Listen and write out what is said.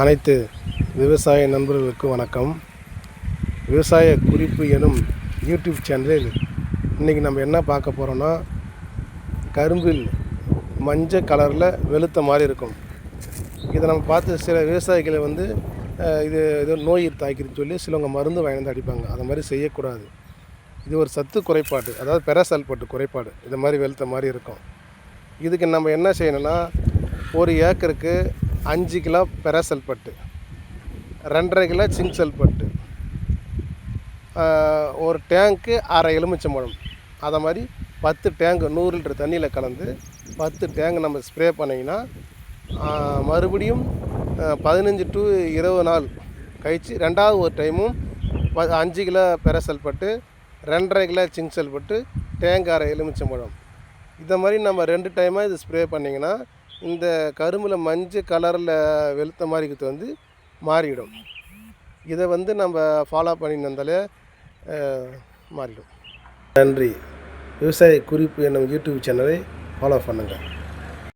அனைத்து விவசாய நண்பர்களுக்கு வணக்கம். விவசாய குறிப்பு எனும் யூடியூப் சேனலில் இன்றைக்கி நம்ம என்ன பார்க்க போகிறோன்னா கரும்பில் மஞ்சள் கலரில் வெளுத்த மாதிரி இருக்கும். இதை நம்ம பார்த்து சில விவசாயிகளை வந்து இது ஏதோ நோய் தாக்கிருன்னு சொல்லி சிலவங்க மருந்து வாங்கி அடிப்பாங்க. அதை மாதிரி செய்யக்கூடாது. இது ஒரு சத்து குறைபாடு அதாவது பெராசல்பட்டு குறைபாடு இது மாதிரி வெளுத்த மாதிரி இருக்கும். இதுக்கு நம்ம என்ன செய்யணும்னா ஒரு ஏக்கருக்கு அஞ்சு கிலோ பெரசல்பட்டு ரெண்டரை கிலோ சிங்க் சல்பட்டு ஒரு டேங்க்கு அரை எலுமிச்சம்பழம். அதை மாதிரி பத்து டேங்கு நூறு லிட்டர் தண்ணியில் கலந்து பத்து டேங்கு நம்ம ஸ்ப்ரே பண்ணிங்கன்னா மறுபடியும் பதினஞ்சு டு இருபது நாள் கழித்து ரெண்டாவது ஒரு டைமும் ப அஞ்சு கிலோ பெரசல்பட்டு ரெண்டரை கிலோ சிங்க் சல்பட்டு டேங்க் அரை எலுமிச்சம்பழம். இதை மாதிரி நம்ம ரெண்டு டைமாக இது ஸ்ப்ரே பண்ணிங்கன்னா இந்த கரும்பில் மஞ்சள் கலரில் வெளுத்த மாதிரி இருக்கிறது வந்து மாறிடும். இதை வந்து நம்ம ஃபாலோ பண்ணின்னு வந்தாலே மாறிடும். நன்றி. விவசாய குறிப்பு என்னும் யூடியூப் சேனலை ஃபாலோ பண்ணுங்கள்